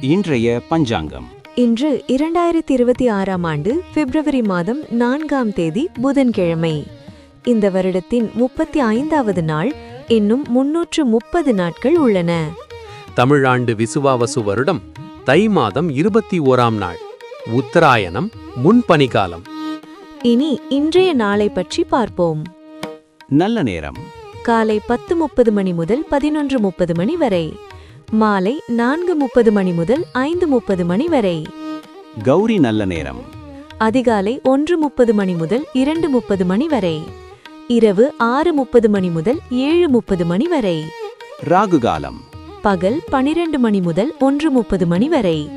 இன்றைய பஞ்சாங்கம். இன்று இரண்டாயிரத்தி இருபத்தி ஆறாம் ஆண்டு பிப்ரவரி மாதம் நான்காம் தேதி புதன்கிழமை. இந்த வருடத்தின் முப்பத்தி ஐந்தாவது நாள் இன்னும் முன்னூற்று முப்பது நாட்கள் உள்ளன. தமிழாண்டு விசுவாவசு வருடம் தை மாதம் இருபத்தி ஓராம் நாள். உத்தராயணம் முன்பனிகாலம். இனி இன்றைய நாளை பற்றி பார்ப்போம். நல்ல நேரம். காலை பத்து முப்பது மணி முதல் பதினொன்று முப்பது மணி வரை. மாலை நான்கு முப்பது மணி முதல் ஐந்து முப்பது மணி வரை. கௌரி நல்ல நேரம். அதிகாலை ஒன்று முப்பது மணி முதல் இரண்டு முப்பது மணி வரை. இரவு ஆறு முப்பது மணி முதல் ஏழு முப்பது மணி வரை. ராகு காலம். பகல் பனிரெண்டு மணி முதல் ஒன்று முப்பது மணி வரை.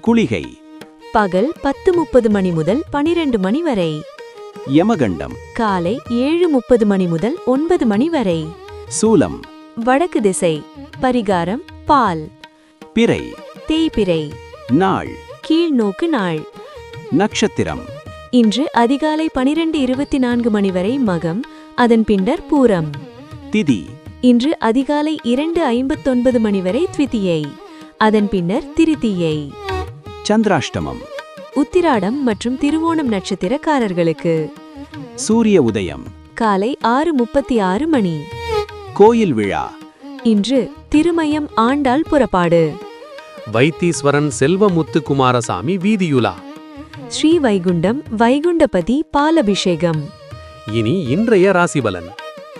குளிகை. பகல் பத்து முப்பது மணி முதல் பனிரெண்டு மணி வரை. யமகண்டம். காலை ஏழு முப்பது மணி முதல் ஒன்பது மணி வரை. சூலம். வடக்கு திசை. பரிகாரம் பால். பிறை. தேய்பிறை. நாள். கீழ்நோக்கு நாள். நட்சத்திரம். இன்று அதிகாலை பனிரெண்டு இருபத்தி நான்கு மணி வரை மகம் அதன் பின்னர் பூரம். திதி. இன்று அதிகாலை இரண்டு ஐம்பத்தொன்பது மணி வரை த்விதியை அதன் பின்னர் திருத்தியை சந்திராஷ்டமம். உத்திராடம் மற்றும் திருவோணம் நட்சத்திரக்காரர்களுக்கு. சூரிய உதயம். காலை ஆறு முப்பத்தி ஆறு மணி. கோயில் விழா. இன்று திருமயம் ஆண்டாள் புறப்பாடு. வைத்தீஸ்வரன் செல்வமுத்து குமாரசாமி வீதியுலா? ஸ்ரீ வைகுண்டம் வைகுண்டபதி பாலபிஷேகம். இனி இன்றைய ராசிபலன்.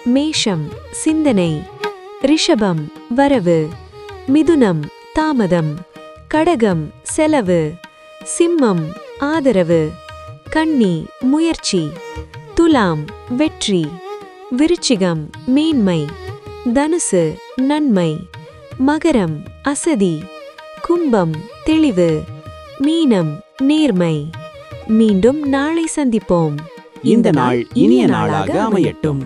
மேஷம் சிந்தனை ரிஷபம் வரவு மிதுனம் தாமதம் கடகம் செலவு சிம்மம் ஆதரவு கன்னி முயற்சி துலாம் வெற்றி விருச்சிகம் மேன்மை. தனுசு நன்மை மகரம் அசதி கும்பம் தெளிவு மீனம் நேர்மை. மீண்டும் நாளை சந்திப்போம். இந்த நாள் இனிய நாளாக அமையட்டும்.